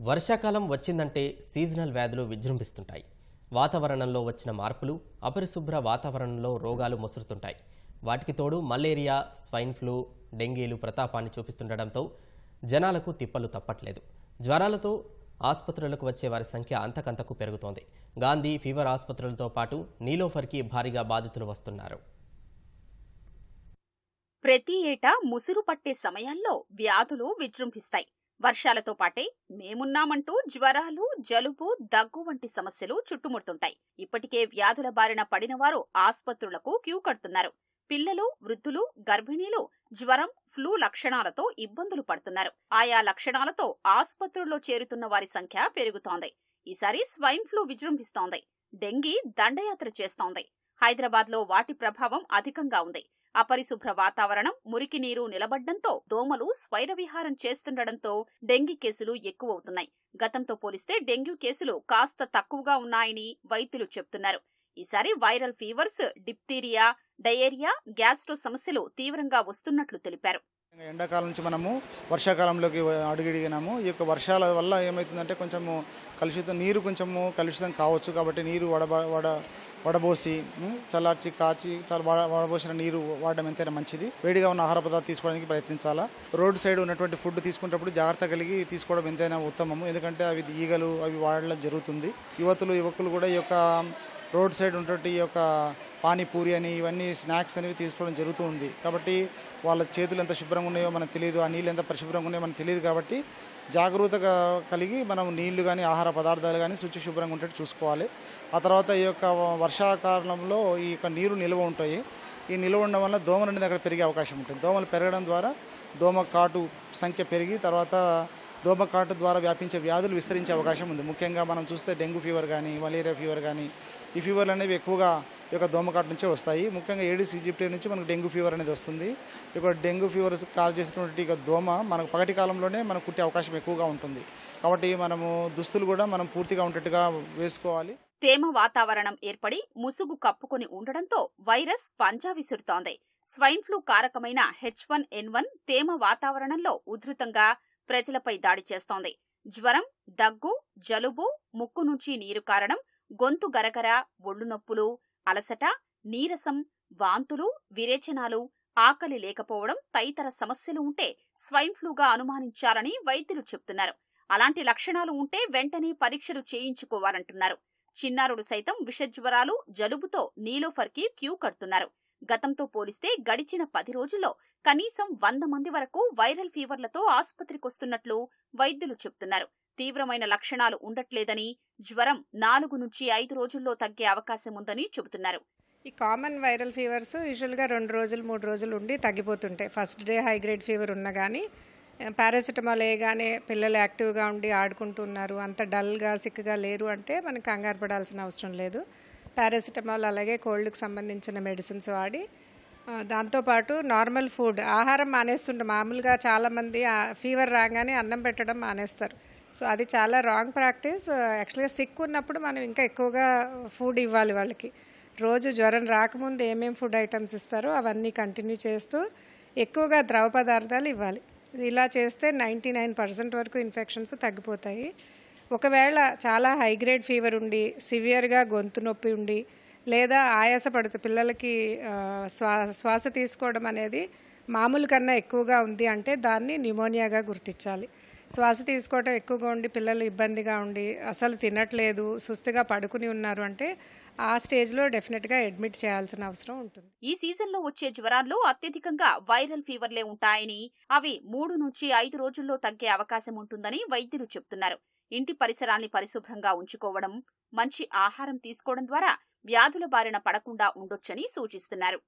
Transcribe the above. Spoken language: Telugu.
వర్షాకాలం వచ్చిందంటే సీజనల్ వ్యాధులు విజృంభిస్తుంటాయి. వాతావరణంలో వచ్చిన మార్పులు అపరిశుభ్ర వాతావరణంలో రోగాలు ముసురుతుంటాయి. వాటికి తోడు మలేరియా స్వైన్ ఫ్లూ డెంగీలు ప్రతాపాన్ని చూపిస్తుండటంతో జనాలకు తిప్పలు తప్పట్లేదు. జ్వరాలతో ఆసుపత్రులకు వచ్చే వారి సంఖ్య అంతకంతకు పెరుగుతోంది. గాంధీ ఫీవర్ ఆసుపత్రులతో పాటు నీలోఫర్కి భారీగా బాధితులు వస్తున్నారు. ప్రతి ఏటా ముసురు పట్టే సమయాల్లో వ్యాధులు విజృంభిస్తాయి. వర్షాలతో పాటే మేమున్నామంటూ జ్వరాలు జలుబు దగ్గు వంటి సమస్యలు చుట్టుముడుతుంటాయి. ఇప్పటికే వ్యాధుల బారిన పడినవారు ఆస్పత్రులకు క్యూ కడుతున్నారు. పిల్లలు వృద్ధులు గర్భిణీలు జ్వరం ఫ్లూ లక్షణాలతో ఇబ్బందులు పడుతున్నారు. ఆయా లక్షణాలతో ఆస్పత్రుల్లో చేరుతున్న వారి సంఖ్య పెరుగుతోంది. ఈసారి స్వైన్ ఫ్లూ విజృంభిస్తోంది. డెంగీ దండయాత్ర చేస్తోంది. హైదరాబాద్లో వాటి ప్రభావం అధికంగా ఉంది. అపరిశుభ్ర వాతావరణం మురికి నీరు నిలబడ్డంతో దోమలు స్వైర విహారం చేస్తుండటంతో డెంగీ కేసులు ఎక్కువవుతున్నాయి. గతంతో పోలిస్తే డెంగ్యూ కేసులు కాస్త తక్కువగా ఉన్నాయని వైద్యులు చెప్తున్నారు. ఈసారి viral fevers diphtheria diarrhoea gastro సమస్యలు తీవ్రంగా వస్తున్నట్లు తెలిపారు. ఎండాకాలం నుంచి మనము వర్షాకాలంలోకి అడుగిడిగినాము. ఈ యొక్క వర్షాల వల్ల ఏమవుతుందంటే కొంచెము కలుషితం నీరు కొంచెము కలుషితం కావచ్చు కాబట్టి నీరు వడ వడ వడబోసి చల్లార్చి కాచి చాలా వడబోసిన నీరు వాడడం ఎంతైనా మంచిది. వేడిగా ఉన్న ఆహార పదార్థాలు తీసుకోవడానికి ప్రయత్నించాలా? రోడ్ సైడ్ ఉన్నటువంటి ఫుడ్ తీసుకునేటప్పుడు జాగ్రత్త కలిగి తీసుకోవడం ఎంతైనా ఉత్తమము. ఎందుకంటే అవి ఈగలు అవి వాడడం జరుగుతుంది. యువతులు యువకులు కూడా ఈ యొక్క రోడ్ సైడ్ ఉన్నటువంటి ఈ యొక్క పానీపూరి అని ఇవన్నీ స్నాక్స్ అనేవి తీసుకోవడం జరుగుతూ ఉంది కాబట్టి వాళ్ళ చేతులు ఎంత శుభ్రంగా ఉన్నాయో మనకు తెలియదు ఆ నీళ్ళు ఎంత పరిశుభ్రంగా ఉన్నాయో మనకు తెలియదు కాబట్టి జాగ్రత్తగా కలిగి మనం నీళ్ళు కానీ ఆహార పదార్థాలు కానీ శుచి శుభ్రంగా ఉంటే చూసుకోవాలి. ఆ తర్వాత ఈ యొక్క వర్షాకాలంలో ఈ యొక్క నీరు నిల్వ ఉంటాయి. ఈ నిల్వ ఉండడం వల్ల దోమలు అనేది అక్కడ పెరిగే అవకాశం ఉంటుంది. దోమలు పెరగడం ద్వారా దోమ కాటు సంఖ్య పెరిగి తర్వాత దోమకాటు ద్వారా వ్యాపించే వ్యాధులు విస్తరించే అవకాశం ఉంది. ముఖ్యంగా మనం చూస్తే డెంగ్యూ ఫీవర్ కానీ మలేరియా ఫీవర్ కానీ ఈ ఫీవర్లు అనేవి ఎక్కువగా ఈ యొక్క దోమకాటు నుంచే వస్తాయి. ముఖ్యంగా ఏడిస్ సీజీప్టీ నుంచి మనకు డెంగ్యూ ఫీవర్ అనేది వస్తుంది. ఈ యొక్క డెంగ్యూ ఫీవర్ కాల్ చేసినటువంటి ఇక దోమ మనకు పగటి కాలంలోనే మనకు కుట్టే అవకాశం ఎక్కువగా ఉంటుంది. కాబట్టి మనము దుస్తులు కూడా మనం పూర్తిగా ఉండేట్టుగా వేసుకోవాలి. తేమ వాతావరణం ఏర్పడి ముసుగు కప్పుకొని ఉండడంతో వైరస్ పంజా విసురుతోంది. స్వైన్ ఫ్లూ కారకమైన హెచ్ వన్ ఎన్ వన్ తేమ వాతావరణంలో ఉధృతంగా ప్రజలపై దాడి చేస్తోంది. జ్వరం దగ్గు జలుబు ముక్కు నుంచి నీరు కారడం గొంతు గరగర ఒళ్ళు నొప్పులు అలసట నీరసం వాంతులు విరేచనాలు ఆకలి లేకపోవడం తదితర సమస్యలు ఉంటే స్వైన్ ఫ్లూగా అనుమానించాలని వైద్యులు చెప్తున్నారు. అలాంటి లక్షణాలు ఉంటే వెంటనే పరీక్షలు చేయించుకోవాలంటున్నారు. చిన్నారులు సైతం విషజ్వరాలు జలుబుతో నీలోఫర్కి క్యూ కడుతున్నారు. గతంతో పోలిస్తే గడిచిన పది రోజుల్లో కనీసం వంద మంది వరకు వైరల్ ఫీవర్లతో ఆసుపత్రికొస్తున్నట్లు వైద్యులు చెబుతున్నారు తీవ్రమైన లక్షణాలు ఉండట్లేదని జ్వరం నాలుగు నుంచి ఐదు రోజుల్లో తగ్గే అవకాశం ఉందని చెబుతున్నారు. ఈ కామన్ వైరల్ ఫీవర్స్ యూజువల్గా రెండు రోజులు మూడు రోజులు ఉండి తగ్గిపోతుంటాయి. First day high grade fever ఉన్నా కానీ పారాసిటమాల్ వేయగానే పిల్లలు యాక్టివ్గా ఉండి ఆడుకుంటున్నారు అంత డల్గా సిక్గా లేరు అంటే మనకు కంగారు పడాల్సిన అవసరం లేదు. పారాసిటమాల్ అలాగే కోల్డ్కి సంబంధించిన మెడిసిన్స్ వాడి దాంతోపాటు నార్మల్ ఫుడ్ ఆహారం మానేస్తుంటారు మామూలుగా చాలామంది ఫీవర్ రాగానే అన్నం పెట్టడం మానేస్తారు. సో అది చాలా రాంగ్ ప్రాక్టీస్. యాక్చువల్గా సిక్ ఉన్నప్పుడు మనం ఇంకా ఎక్కువగా ఫుడ్ ఇవ్వాలి వాళ్ళకి. రోజు జ్వరం రాకముందు ఏమేమి ఫుడ్ ఐటమ్స్ ఇస్తారో అవన్నీ కంటిన్యూ చేస్తూ ఎక్కువగా ద్రవ పదార్థాలు ఇవ్వాలి. ఇలా చేస్తే నైంటీ నైన్ పర్సెంట్ వరకు ఇన్ఫెక్షన్స్ తగ్గిపోతాయి. ఒకవేళ చాలా హై గ్రేడ్ ఫీవర్ ఉండి సివియర్గా గొంతు నొప్పి ఉండి లేదా ఆయాస పడుతూ పిల్లలకి శ్వా శ్వాస తీసుకోవడం అనేది మామూలు కన్నా ఎక్కువగా ఉంది అంటే దాన్ని న్యూమోనియాగా గుర్తించాలి. శ్వాస తీసుకోవటం ఎక్కువగా ఉండి పిల్లలు ఇబ్బందిగా ఉండి అసలు తినట్లేదు సుస్థిగా పడుకుని ఉన్నారు అంటే ఆ స్టేజ్లో డెఫినెట్గా అడ్మిట్ చేయాల్సిన అవసరం ఉంటుంది. ఈ సీజన్లో వచ్చే జ్వరాల్లో అత్యధికంగా వైరల్ ఫీవర్లే ఉంటాయని అవి మూడు నుంచి ఐదు రోజుల్లో తగ్గే అవకాశం ఉంటుందని వైద్యులు చెప్తున్నారు. ఇంటి పరిసరాల్ని పరిశుభ్రంగా ఉంచుకోవడం మంచి ఆహారం తీసుకోవడం ద్వారా వ్యాధుల బారిన పడకుండా ఉండొచ్చని సూచిస్తున్నారు.